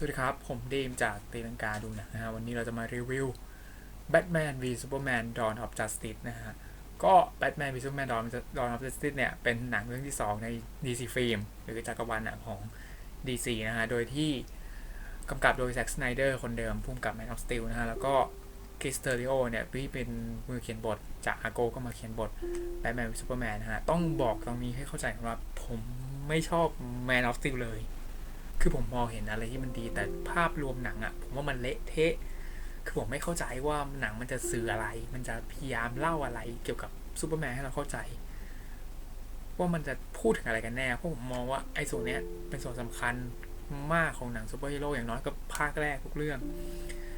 สวัสดีครับ ผมเดมจากตีลังกาดูนะนะฮะวันนี้เราจะมารีวิว Batman v Superman Dawn of Justice นะฮะก็ Batman v Superman Dawn Dawn of Justice เนี่ย เป็นหนังเรื่องที่ 2 ใน DC Film หรือจักรวาลหนังของ DC นะฮะ โดยที่กำกับโดยแซ็กสไนเดอร์คนเดิมพุ่มกับ Man of Steel นะฮะ แล้วก็คริสเตอริโอเนี่ยที่เป็นมือเขียนบทจากอาโกก็มาเขียนบท Batman v Superman นะฮะ ต้องบอกตรงนี้ให้เข้าใจว่าผมไม่ชอบ Man of Steel เลย คือผมมองเห็นอะไรที่มันดี แต่ภาพรวมหนังอะผมว่ามันเละเทะ คือผมไม่เข้าใจว่าหนังมันจะสื่ออะไร มันจะพยายามเล่าอะไรเกี่ยวกับซูเปอร์แมนให้เราเข้าใจ ว่ามันจะพูดถึงอะไรกันแน่ เพราะผมมองว่าไอ้ส่วนเนี้ยเป็นส่วนสำคัญมากของหนังซูเปอร์ฮีโร่อย่างน้อยก็ภาคแรกทุกเรื่อง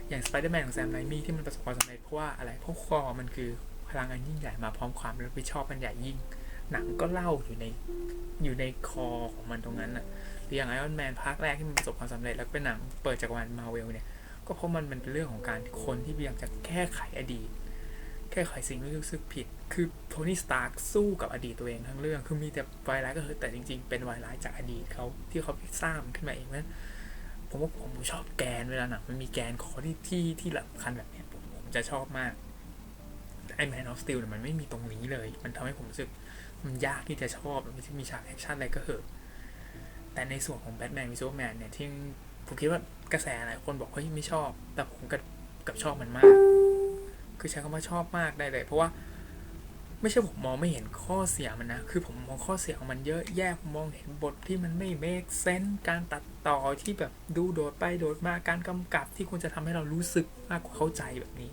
อย่างสไปเดอร์แมนของแซมไรมี่ที่มันประสบความสำเร็จเพราะว่าอะไรเพราะคอมันคือพลังอันยิ่งใหญ่มาพร้อมความรับผิดชอบมันใหญ่ยิ่ง หนังก็เล่าอยู่ในอยู่ในคอของมันตรงนั้นอะหรืออย่างไอออนแมนภาคแรกที่มันประสบความสำเร็จแล้วเป็นหนังเปิดจักรวาลมาเวลเนี่ย ก็เพราะมันมันเป็นเรื่องของการคนที่พยายามจะแก้ไขอดีต แก้ไขสิ่งที่รู้สึกผิด คือโทนี่สตาร์กสู้กับอดีตตัวเองทั้งเรื่อง คือมีแต่วายร้ายก็คือแต่จริง ๆ เป็นวายร้ายจากอดีตเขาที่เขาสร้างขึ้นมาเองนั้นผมว่าผมชอบแกนเวลาหนังมันมีแกนคอที่ที่ที่สำคัญแบบเนี้ยผมผมจะชอบมากไอแมนออฟสตีลเนี่ยมันไม่มีตรงนี้เลย มันทำให้ผมรู้สึก มันยากที่จะชอบมันจะมีฉากแอคชั่นอะไรก็เหอะแต่ในส่วนของแบทแมนวิซูแมนเนี่ยที่ผมคิดว่ากระแสหลายคนบอกเฮ้ยไม่ชอบ แต่ผมกับกับชอบมันมาก คือใช้คำว่าชอบมากได้เลย เพราะว่าไม่ใช่ผมมองไม่เห็นข้อเสียมันนะ คือผมมองข้อเสียของมันเยอะแยะผมมองเห็นบทที่มันไม่ make sense การตัดต่อที่แบบดูโดดไปโดดมาการกำกับที่ควรจะทำให้เรารู้สึกมากกว่าเข้าใจแบบนี้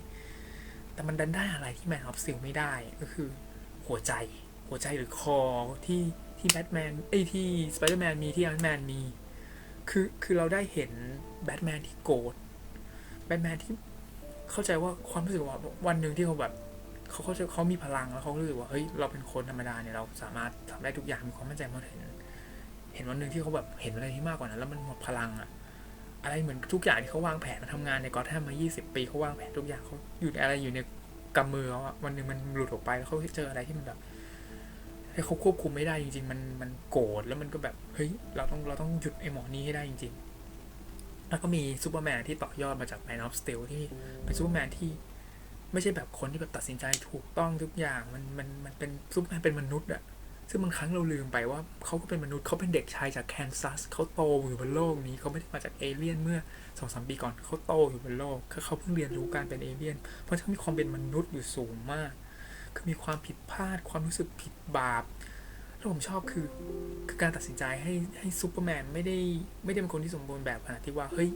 แต่มันดันได้อะไรที่แมนออฟซิลไม่ได้ก็คือหัวใจ หัวใจหรือคอที่ที่แบทแมนไอ้ที่สไปเดอร์แมนมีที่อันแมนมี คือคือเราได้เห็นแบทแมนที่โกรธแบทแมนที่เข้าใจว่าความรู้สึกว่าวันหนึ่งที่เขาแบบเขาเขาจะเขามีพลังแล้วเขารู้สึกว่าเฮ้ยเราเป็นคนธรรมดาเนี่ยเราสามารถทำได้ทุกอย่างมีความมั่นใจมากเห็นเห็นวันหนึ่งที่เขาแบบเห็นอะไรที่มากกว่านั้นแล้วมันหมดพลังอะอะไรเหมือนทุกอย่างที่เขาวางแผนมาทำงานในกอตแทมมา 20 ปีเขาวางแผนทุกอย่างเขาอยู่ในอะไรอยู่ในกำมือเขาอะวันหนึ่งมันหลุดออกไปแล้วเขาเจออะไรที่มันแบบ ให้เขาควบคุมไม่ได้จริง ๆ มันมันโกรธแล้วมันก็แบบเฮ้ยเราต้องเราต้องหยุดไอ้หมอนี้ให้ได้จริง ๆ แล้วก็มีซูเปอร์แมนที่ต่อยอดมาจาก Man of Steel ที่เป็นซูเปอร์แมนที่ไม่ใช่แบบคนที่แบบตัดสินใจถูกต้องทุกอย่างมันมันมันเป็นซูเปอร์แมนเป็นมนุษย์อะซึ่งบางครั้งเราลืมไปว่าเขาก็เป็นมนุษย์เขาเป็นเด็กชายจากแคนซัสเขาโตอยู่บนโลกนี้เขาไม่ได้มาจากเอเลี่ยนเมื่อสองสามปีก่อนเขาโตอยู่บนโลกเขาเพิ่งเรียนรู้การเป็นเอเลี่ยน เพราะฉะนั้นมีความเป็นมนุษย์อยู่สูงมาก คือมีความผิดพลาด ความรู้สึกผิดบาปแล้วผมชอบคือคือการตัดสินใจให้ให้ซูเปอร์แมนไม่ได้ไม่ได้เป็นคนที่สมบูรณ์แบบขนาดที่ว่าเฮ้ย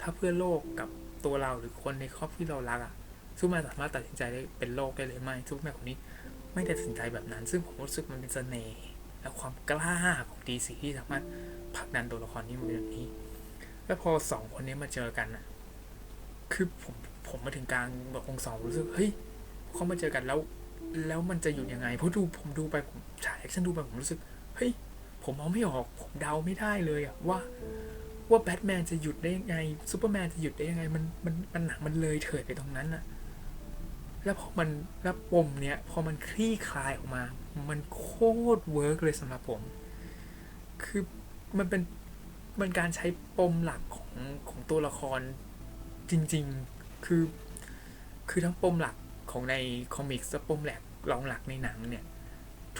ถ้าเพื่อโลกกับตัวเราหรือคนในครอบที่เรารักอะซูเปอร์แมนสามารถตัดสินใจได้เป็นโลกได้เลยไหมซูเปอร์แมนคนนี้ไม่ได้ตัดสินใจแบบนั้น ซึ่งผมรู้สึกมันเป็นเสน่ห์และความกล้าของดีซีที่สามารถผลักดันตัวละครนี้มาเป็นแบบนี้ แล้วพอสองคนนี้มาเจอกันอะคือผมผมมาถึงกลางแบบองสองรู้สึกเฮ้ยเขามาเจอกันแล้ว แล้วมันจะหยุดยังไงเพราะดูผมดูไปผมฉายแอคชั่นดูไปผมรู้สึกเฮ้ยผมมองไม่ออกผมเดาไม่ได้เลยอะว่าว่าแบทแมนจะหยุดได้ยังไงซูเปอร์แมนจะหยุดได้ยังไง มันมันมันหนังมันเลยเถิดไปตรงนั้นอะแล้วพอมันแล้วปมเนี้ยพอมันคลี่คลายออกมา มันโคตรเวิร์กเลยสำหรับผม คือมันเป็นมันการใช้ปมหลักของของตัวละครจริง ๆ คือคือทั้งปมหลัก ของในคอมิกส์ปมแหลกรองหลักในหนังเนี่ย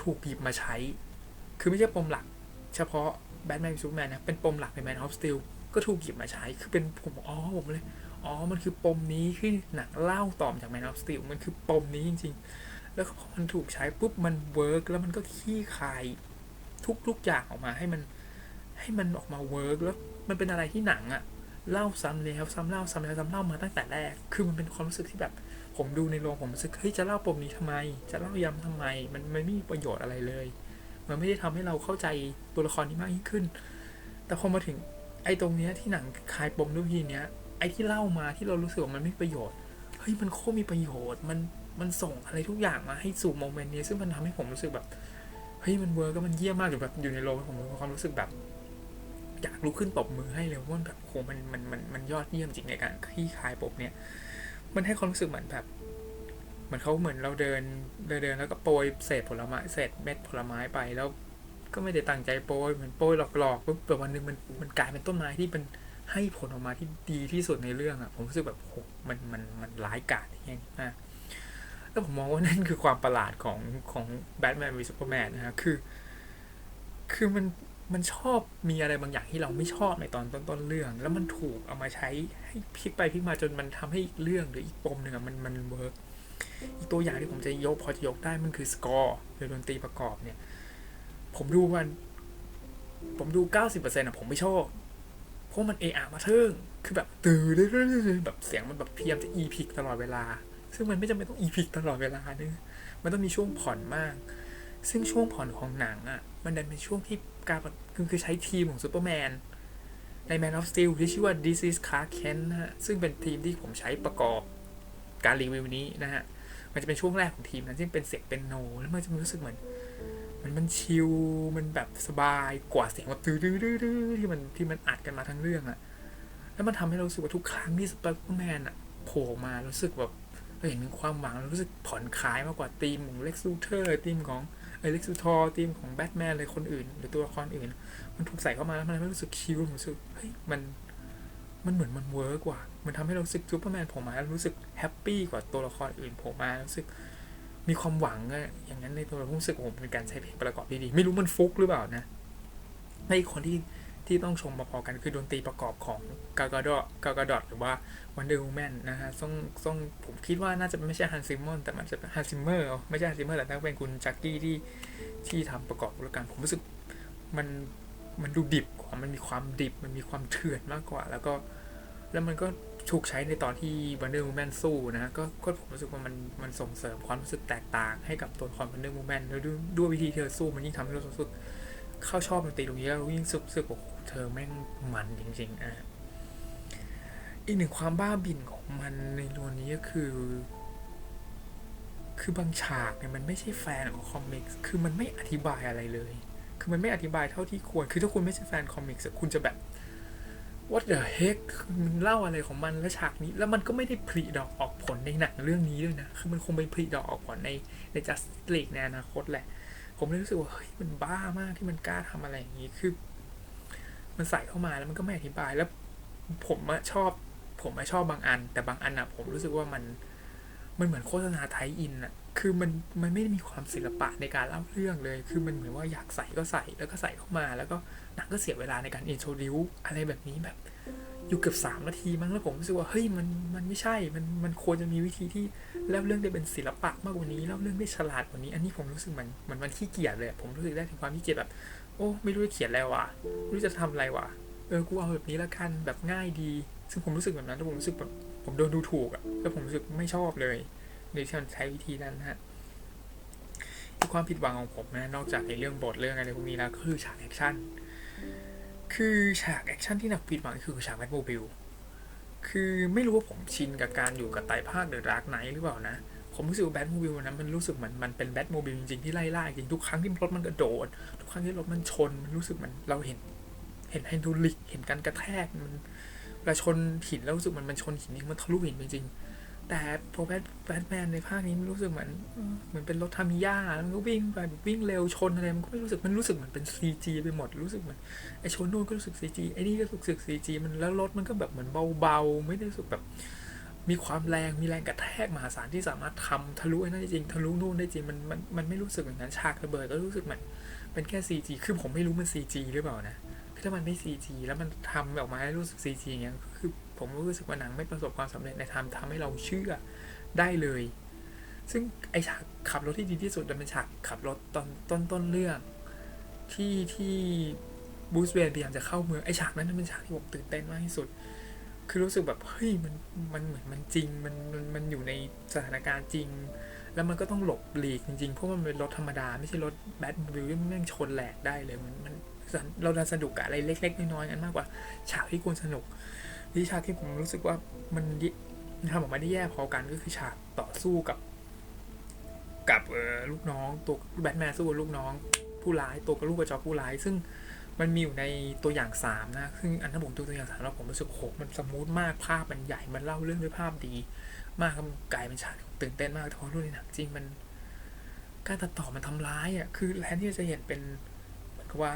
ถูกหยิบมาใช้ คือไม่ใช่ปมหลัก เฉพาะแบทแมนซูเปอร์แมนนะเป็นปมหลักใน Man of Steel ก็ถูกหยิบมาใช้ คือเป็นผมอ๋อผมเลยอ๋อ มันคือปมนี้ที่หนังเล่าต่อมจาก Man of Steel มันคือปมนี้จริง ๆ แล้วพอมันถูกใช้ปุ๊บมันเวิร์กแล้วมันก็ขี้คายทุกๆอย่างออกมาให้มันให้มันออกมาเวิร์กแล้วมันเป็นอะไรที่หนังอะเล่าซ้ำแล้วซ้ำเล่าซ้ำแล้วซ้ำเล่ามาตั้งแต่แรก คือมันเป็นความรู้สึกที่แบบ ผมดูในโรงผมรู้สึกเฮ้ยจะเล่าปมนี้ทำไม จะเล่าย้ำทำไม มันมันไม่มีประโยชน์อะไรเลย มันไม่ได้ทำให้เราเข้าใจตัวละครนี้มากยิ่งขึ้น แต่พอมาถึงไอ้ตรงเนี้ยที่หนังคลายปมด้วยทีเนี้ยไอ้ที่เล่ามาที่เรารู้สึกว่ามันไม่ประโยชน์เฮ้ยมันโคตรมีประโยชน์มันมันส่งอะไรทุกอย่างมาให้สู่โมเมนต์นี้ ซึ่งมันทำให้ผมรู้สึกแบบเฮ้ยมันเวิร์กก็มันเยี่ยมมากหรือแบบอยู่ในโรงผมมีความรู้สึกแบบอยากลุกขึ้นตบมือให้เลยว่าแบบโหมันมันมันมันยอดเยี่ยมจริงในการคลี่คลายปมเนี่ย มันให้ความรู้สึกเหมือนแบบเหมือนเขาเหมือนเราเดินเดินเดินแล้วก็โปรยเศษผลไม้เศษเม็ดผลไม้ไปแล้ว ก็ไม่ได้ตั้งใจโปรยเหมือนโปรยหลอกๆปุ๊บแต่วันหนึ่งมันมันกลายเป็นต้นไม้ที่เป็นให้ผลออกมาที่ดีที่สุดในเรื่องอะผมรู้สึกแบบโหมันมันมันร้ายกาจอย่างนี้มากแล้วผมมองว่านั่นคือความประหลาดของของแบทแมนวีซูเปอร์แมนนะฮะคือ คือมัน มันชอบมีอะไรบางอย่างที่เราไม่ชอบในตอนต้นๆเรื่อง แล้วมันถูกเอามาใช้ให้พลิกไปพลิกมาจนมันทำให้อีกเรื่องหรืออีกปมหนึ่งมันมันเวิร์กอีกตัวอย่างที่ผมจะยกพอจะยกได้มันคือสกอร์หรือดนตรีประกอบเนี่ย ผมดูมันผมดูเก้าสิบเปอร์เซ็นต์อะผมไม่ชอบเพราะมันเออะมาเทิงคือแบบตื่นแบบเสียงมันแบบพยายามจะอีพิกตลอดเวลา ซึ่งมันไม่จำเป็นต้องอีพิกตลอดเวลาเนึงมันต้องมีช่วงผ่อนมาก ซึ่งช่วงผ่อนของหนังอะ่ะ มันดันเป็นช่วงที่ การคือคือใช้ทีมของซูเปอร์แมนใน Man of Steel ที่ชื่อว่า This is Clark Kent นะฮะ ซึ่งเป็นทีมที่ผมใช้ประกอบการรีวิวนี้นะฮะ มันจะเป็นช่วงแรกของทีมนั้นที่เป็นเสียงเป็นโน แล้วมันจะรู้สึกเหมือน มันมันชิล มันแบบสบายกว่าเสียงแบบตื้อที่มันที่มันอัดกันมาทั้งเรื่องอะแล้วมันทำให้เรารู้สึกว่าทุกครั้งที่ซูเปอร์แมนอะโผล่มารู้สึกแบบ เราเห็นมีความหวังรู้สึกผ่อนคลายมากกว่าทีมของเล็กซูเทอร์ทีมของเอเล็กซูทอร์ทีมของแบทแมนเลยคนอื่น หรือตัวละครอื่น มันถูกใส่เข้ามาแล้วมันทำให้รู้สึกชิลรู้สึกเฮ้ยมันมันเหมือนมันเวิร์กกว่ามันทำให้เรารู้สึกซูเปอร์แมนผมมาแล้วรู้สึกแฮปปี้กว่าตัวละครอื่นผมมารู้สึกมีความหวังอะอย่างนั้นในตัวเรารู้สึกผมเป็นการใช้เพลงประกอบที่ดี ไม่รู้มันฟุกหรือเปล่านะในคนที่ ที่ต้องชมพอๆกันคือดนตรีประกอบของกากาดอกากาดอหรือว่าวันเดอร์วูแมนนะฮะต้องต้องผมคิดว่าน่าจะไม่ใช่ฮันซิมมอนแต่มันจะเป็นฮันซิมเมอร์ไม่ใช่ฮันซิมเมอร์แต่น่าเป็นคุณจักกี้ที่ที่ทำประกอบแล้วกันผมรู้สึกมันมันดูดิบกว่ามันมีความดิบมันมีความเถื่อนมากกว่า แล้วก็แล้วมันก็ถูกใช้ในตอนที่วันเดอร์วูแมนสู้นะฮะก็ก็ผมรู้สึกว่ามันมันส่งเสริมความรู้สึกแตกต่างให้กับตัวละครวันเดอร์วูแมนแล้วด้วยด้วยวิธีเธอสู้มันยิ่งทำให้เรารู้สึก เข้าชอบดนตรีตรงนี้แล้วยิ่งสึกสึกโอ้โหเธอแม่งมันจริง ๆ อะ อีกหนึ่งความบ้าบินของมันในรวนนี้ก็คือ คือบางฉากเนี่ยมันไม่ใช่แฟนของคอมิกส์คือมันไม่อธิบายอะไรเลย คือมันไม่อธิบายเท่าที่ควร คือถ้าคุณไม่ใช่แฟนคอมิกส์คุณจะแบบ what the heck มันเล่าอะไรของมันแล้วฉากนี้ แล้วมันก็ไม่ได้ผลิดอกออกผลในหนังเรื่องนี้ด้วยนะ คือมันคงไปผลิดอกออกผลในใน Justice League ในอนาคตแหละ ผมเลยรู้สึกว่าเฮ้ยมันบ้ามากที่มันกล้าทำอะไรอย่างนี้คือ มันใส่เข้ามาแล้วมันก็ไม่อธิบายแล้วผมอะชอบ ผมอะชอบบางอัน แต่บางอันอะผมรู้สึกว่ามันมันเหมือนโฆษณาไทยอินอะคือมันมันไม่ได้มีความศิลปะในการเล่าเรื่องเลย คือมันเหมือนว่าอยากใส่ก็ใส่แล้วก็ใส่เข้ามา แล้วก็หนังก็เสียเวลาในการอินโทรดิวอะไรแบบนี้แบบ อยู่เกือบสามนาทีมั้งแล้วผมรู้สึกว่าเฮ้ยมันมันไม่ใช่ มันมันควรจะมีวิธีที่เล่าเรื่องได้เป็นศิลปะมากกว่านี้เล่าเรื่องได้ฉลาดกว่านี้ อันนี้ผมรู้สึกมันมันมันขี้เกียจเลยผมรู้สึกได้ถึงความขี้เกียจแบบ โอ้ไม่รู้จะเขียนแล้ววะไม่รู้จะทำอะไรวะเออกูเอาแบบนี้ละกันแบบง่ายดี ซึ่งผมรู้สึกแบบนั้นแล้วผมรู้สึกแบบผมโดนดูถูกอะแล้วผมรู้สึกไม่ชอบเลยในที่มันใช้วิธีนั้นฮะความผิดหวังของผมนะนอกจากในเรื่องบทเรื่องอะไรพวกนี้แล้วก็คือฉากแอคชั่น คือฉากแอคชั่นที่หนักผิดหวังคือฉากแบทโมบิลคือไม่รู้ว่าผมชินกับการอยู่กับไตรภาคเดอะดาร์กไนท์หรือเปล่านะ ผมรู้สึกว่าแบทโมบิลวันนั้นมันรู้สึกเหมือนมันเป็นแบทโมบิลจริงๆที่ไล่ล่าจริงทุกครั้งที่รถมันกระโดด ทุกครั้งที่รถมันชน มันรู้สึกมันเราเห็น เห็นไฮดรอลิกเห็นการกระแทกมันเวลาชนหินแล้วรู้สึกมันมันชนหินนี่มันทะลุหินจริงๆ แต่พอแบทแบทแมนในภาคนี้มันรู้สึกเหมือนเหมือนเป็นรถทามิยาแล้วมันก็วิ่งไปวิ่งเร็วชนอะไรมันก็ไม่รู้สึกมันรู้สึกเหมือนเป็นซีจีไปหมดรู้สึกเหมือนไอชนนู่นก็รู้สึกซีจีไอนี่ก็รู้สึกซีจีมันแล้วรถมันก็แบบเหมือนเบาๆ ไม่ได้รู้สึกแบบ มีความแรงมีแรงกระแทกมหาศาลที่สามารถทำทะลุไอ้นั่นได้จริงทะลุนู่นได้จริงมันมันมันไม่รู้สึกอย่างนั้นฉากระเบิดก็รู้สึกเหมือนเป็นแค่ซีจีคือผมไม่รู้มันซีจีหรือเปล่านะคือถ้ามันไม่ซีจีแล้วมันทำออกมาให้รู้สึกซีจีอย่างเงี้ยคือ ผมรู้สึกว่าหนังไม่ประสบความสำเร็จในทำทำให้เราเชื่อได้เลย ซึ่งไอฉากขับรถที่ดีที่สุดมันเป็นฉากขับรถตอนต้นต้นเรื่อง ที่ที่บูสเวนพยายามจะเข้าเมืองไอฉากนั้นเป็นฉากที่ผมตื่นเต้นมากที่สุด คือรู้สึกแบบเฮ้ยมันมันเหมือนมันจริงมันมันมันอยู่ในสถานการณ์จริง แล้วมันก็ต้องหลบหลีกจริงๆเพราะมันเป็นรถธรรมดา ไม่ใช่รถแบทวิลที่แม่งชนแหลกได้เลยมันมันเราดันสนุกกับอะไรเล็ก ๆ น้อยๆกันมากกว่า ฉากที่ควรสนุก ที่ฉากที่ผมรู้สึกว่ามันทำออกมาได้แย่พอกันก็คือฉากต่อสู้กับ กับเออลูกน้องตัวแบทแมนสู้กับลูกน้องผู้ร้ายตัวกับลูกกระจอกผู้ร้าย ซึ่งมันมีอยู่ในตัวอย่างสามนะ ซึ่งอันนั้นผมดูตัวอย่างสามแล้วผมรู้สึกโหมันสมูทมากภาพมันใหญ่มันเล่าเรื่องด้วยภาพดี มากมันกลายเป็นฉากตื่นเต้นมากเพราะดูในหนังจริงมัน การตัดต่อมันทำร้ายอะคือแทนที่จะเห็นเป็นเหมือนกับว่า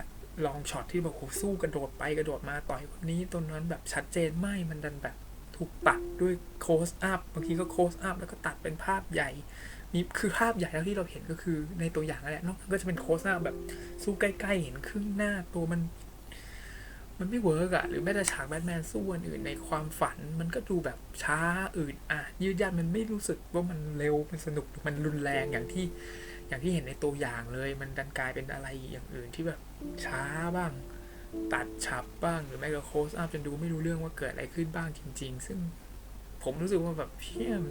ลองช็อตที่แบบโหสู้กระโดดไปกระโดดมาต่อยคนนี้ตรงนั้นแบบชัดเจนไม่มันดันแบบถูกตัดด้วยโคสอัพบางทีก็โคสอัพแล้วก็ตัดเป็นภาพใหญ่มีคือภาพใหญ่แล้วที่เราเห็นก็คือในตัวอย่างนั่นแหละนอกนั้นก็จะเป็นโคสอัพแบบสู้ใกล้ๆเห็นครึ่งหน้าตัวมัน มันไม่เวิร์กอะหรือแม้แต่ฉากแบทแมนสู้อันอื่นในความฝันมันก็ดูแบบช้าอืดอะยืดยาดมันไม่รู้สึกว่ามันเร็วมันสนุกมันรุนแรงอย่างที่ อย่างที่เห็นในตัวอย่างเลย มันดันกลายเป็นอะไรอย่างอื่นที่แบบช้าบ้าง ตัดฉับบ้างหรือไม่ก็โคสอัพจนดูไม่รู้เรื่องว่าเกิดอะไรขึ้นบ้างจริง ๆ ซึ่งผมรู้สึกว่าแบบเพี้ยม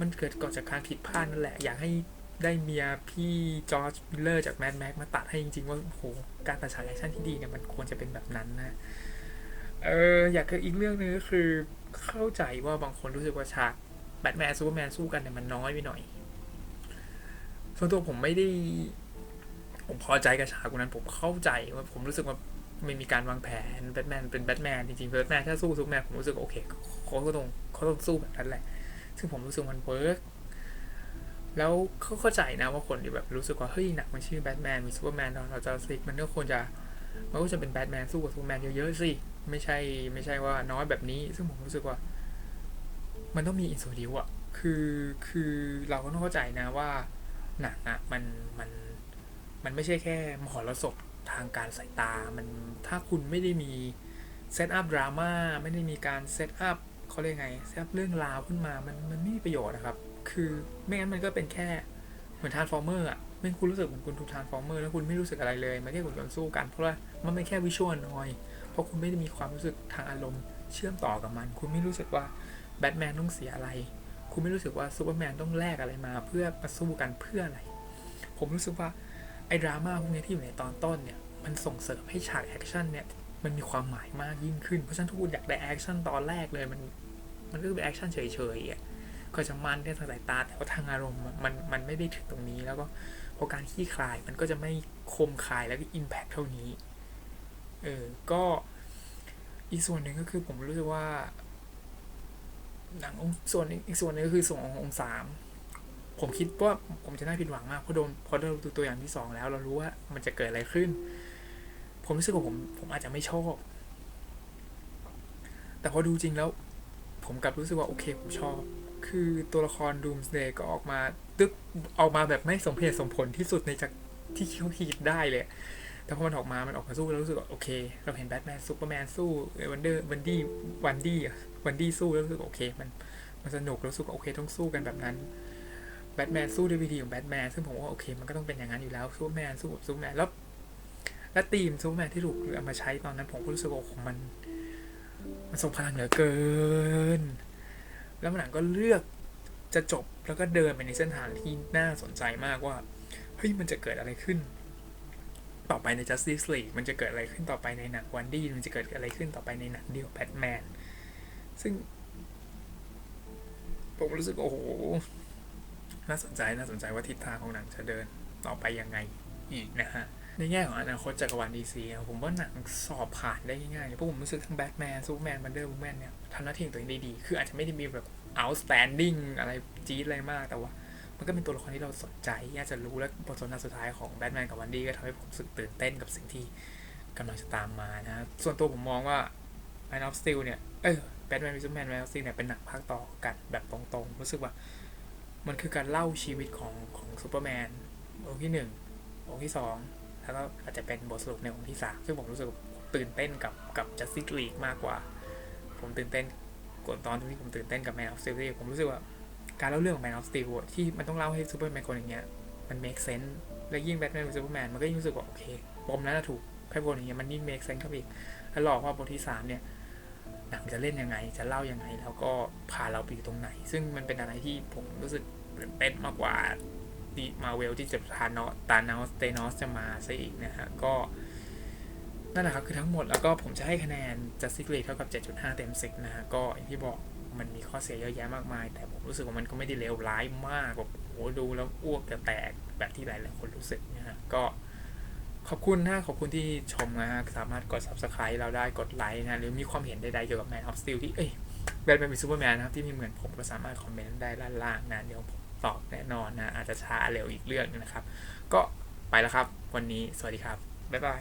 มันเกิดก่อนจากการผิดพลาดนั่นแหละ อยากให้ได้เมียพี่จอร์จมิลเลอร์จากแมดแม็กมาตัดให้จริง ๆ ว่าโอ้โหการตัดฉากแอคชั่นที่ดีเนี่ยมันควรจะเป็นแบบนั้นนะเอออยากอีกเรื่องนึงก็คือเข้าใจว่าบางคนรู้สึกว่าฉากแบทแมนซูเปอร์แมนสู้กันเนี่ยมันน้อยไปหน่อย ส่วนตัวผมไม่ได้ ผมพอใจกับฉากนั้น ผมเข้าใจว่าผมรู้สึกว่าไม่มีการวางแผนแบทแมนเป็นแบทแมนจริงๆแบทแมนถ้าสู้ซูเปอร์แมนผมรู้สึกโอเคเขาก็ต้องเขาต้องสู้แบบนั้นแหละ ซึ่งผมรู้สึกมันเวิร์กแล้วเขาเข้าใจนะว่าคนที่แบบรู้สึกว่าเฮ้ยหนักมันชื่อแบทแมนมีซูเปอร์แมนเราจะสิกมันก็ควรจะมันก็จะเป็นแบทแมนสู้กับซูเปอร์แมนเยอะๆสิไม่ใช่ไม่ใช่ว่าน้อยแบบนี้ ซึ่งผมรู้สึกว่า มันต้องมีอินโซดิวอะคือคือเราก็ต้องเข้าใจนะว่า หนังอะมันมันมันไม่ใช่แค่มหรสพทางการสายตา มันถ้าคุณไม่ได้มีเซตอัพดราม่าไม่ได้มีการเซตอัพเขาเรียกไงเซตอัพเรื่องราวขึ้นมา มันมันไม่มีประโยชน์นะครับ คือไม่งั้นมันก็เป็นแค่เหมือนทานฟอร์เมอร์อะไม่คุณรู้สึกเหมือนคุณถูกทานฟอร์เมอร์แล้วคุณไม่รู้สึกอะไรเลยมันแค่คุณกำลังสู้กันเพราะว่ามันไม่แค่วิชวลนอยเพราะคุณไม่ได้มีความรู้สึกทางอารมณ์เชื่อมต่อกับมัน คุณไม่รู้สึกว่าแบทแมนต้องเสียอะไร คุณไม่รู้สึกว่าซูเปอร์แมนต้องแลกอะไรมา เพื่อมาสู้กันเพื่ออะไร ผมรู้สึกว่าไอ้ดราม่าพวกนี้ที่อยู่ในตอนต้นเนี่ย มันส่งเสริมให้ฉากแอคชั่นเนี่ยมันมีความหมายมากยิ่งขึ้น เพราะฉะนั้นทุกคนอยากได้แอคชั่นตอนแรกเลย มันมันก็คือเป็นแอคชั่นเฉยๆอะก็จะมันแค่ทางสายตา แต่ว่าทางอารมณ์มันมันไม่ได้ถึงตรงนี้ แล้วก็พอการขี้คลายมันก็จะไม่คมคายแล้วก็อิมแพคเท่านี้ เออ ก็อีกส่วนหนึ่งก็คือผมรู้สึกว่า หนังส่วนอีกส่วนหนึงก็คือส่วนขององค์สามผมคิดว่าผมจะน่าผิดหวังมากเพราะโดนพอเราดูตัวอย่างที่สองแล้วเรารู้ว่ามันจะเกิดอะไรขึ้น ผมรู้สึกว่าผมผมอาจจะไม่ชอบ แต่พอดูจริงแล้ว ผมกลับรู้สึกว่าโอเคผมชอบ คือตัวละคร Doomsday ก็ออกมาตึกออกมาแบบไม่สมเหตุสมผลที่สุดในจากที่เขาคิดได้เลย แต่พอมันออกมา มันออกมาสู้แล้วรู้สึกว่าโอเค เราเห็นแบทแมนซูเปอร์แมนสู้วันเดอร์วันดี้วันดี้ วันดี้สู้แล้วรู้สึกโอเค มันมันสนุกรู้สึกโอเค ต้องสู้กันแบบนั้นแบทแมนสู้ด้วยวิธีของแบทแมนซึ่งผมว่าโอเคมันก็ต้องเป็นอย่างนั้นอยู่แล้วซูเปอร์แมนสู้กับซูเปอร์แมนแล้วและทีมซูเปอร์แมนที่ถูกเอามาใช้ตอนนั้น ผมก็รู้สึกว่าโอ้โหมัน มันทรงพลังเหลือเกิน แล้วหนังก็เลือกจะจบแล้วก็เดินไปในเส้นทางที่น่าสนใจมากว่าเฮ้ยมันจะเกิดอะไรขึ้น ต่อไปใน Justice League มันจะเกิดอะไรขึ้นต่อไปในหนังวันดี้มันจะเกิดอะไรขึ้นต่อไปในหนังเดียวแบทแมน ซึ่ง ผมรู้สึก โอ้โห น่าสนใจ น่าสนใจว่าทิศทางของหนังจะเดินต่อไปยังไงอีกนะฮะ ในแง่ของอนาคตจักรวาลดีซีผมว่าหนังสอบผ่านได้ง่ายๆเพราะผมรู้สึกทั้งแบทแมนซูเปอร์แมนวันเดอร์วูแมนเนี่ยทำหน้าที่ของตัวเองได้ดี คืออาจจะไม่ได้มีแบบ outstanding อะไรจี๊ดอะไรมากแต่ว่ามันก็เป็นตัวละครที่เราสนใจ อยากจะรู้และบทสนทนาสุดท้ายของแบทแมนกับวันดี้ก็ทำให้ผมรู้สึกตื่นเต้นกับสิ่งที่กำลังจะตามมานะ ส่วนตัวผมมองว่า Man of Steel เนี่ย เออ แบทแมนวิซูแมน Man of Steel เนี่ยเป็นหนังภาคต่อกันแบบตรงๆ รู้สึกว่า มันคือการเล่าชีวิตของของซูเปอร์แมนองค์ที่หนึ่งองค์ที่สองแล้วก็อาจจะเป็นบทสรุปในองค์ที่สามซึ่งผมรู้สึกตื่นเต้นกับกับ Justice League มากกว่า ผมตื่นเต้นกว่าตอนที่ผมตื่นเต้นกับ Man of Steel ที่ผมรู้สึกว่าการเล่าเรื่องของ Man of Steel อะที่มันต้องเล่าให้ซูเปอร์แมนคนอย่างเงี้ยมัน make sense และยิ่งแบทแมนเป็นซูเปอร์แมนมันก็ยิ่งรู้สึกว่าโอเคปมนั้นถูกแค่คนอย่างเงี้ยมันยิ่ง make sense เข้าไปอีกแล้วหลอกว่าบทที่สามเนี่ย หนังจะเล่นยังไง จะเล่ายังไง แล้วก็พาเราไปอยู่ตรงไหน ซึ่งมันเป็นอะไรที่ผมรู้สึกเต้นมากกว่าดีมาเวลที่จะทานอตานอสเตนอสจะมาซะอีกนะฮะ ก็นั่นแหละครับคือทั้งหมดแล้วก็ผมจะให้คะแนน Justice League เท่ากับ 7.5 เต็ม 10 นะฮะ ก็อย่างที่บอกมันมีข้อเสียเยอะแยะมากมาย แต่ผมรู้สึกว่ามันก็ไม่ได้เลวร้ายมากแบบโอ้โหดูแล้วอ้วกจะแตกแบบที่หลายๆคนรู้สึกนะฮะ ก็ ขอบคุณนะขอบคุณที่ชมนะฮะสามารถกด subscribe เราได้กดไลค์นะหรือมีความเห็นใดๆเกี่ยวกับ Man of Steel ที่เอ้ยแบทแมนเป็นซูเปอร์แมนนะครับที่มีเหมือนผมก็สามารถคอมเมนต์ได้ล่างๆนะเดี๋ยวผมตอบแน่นอนนะอาจจะช้าเร็วอีกเรื่องนึงนะครับ ก็ไปแล้วครับ วันนี้สวัสดีครับ บ๊ายบาย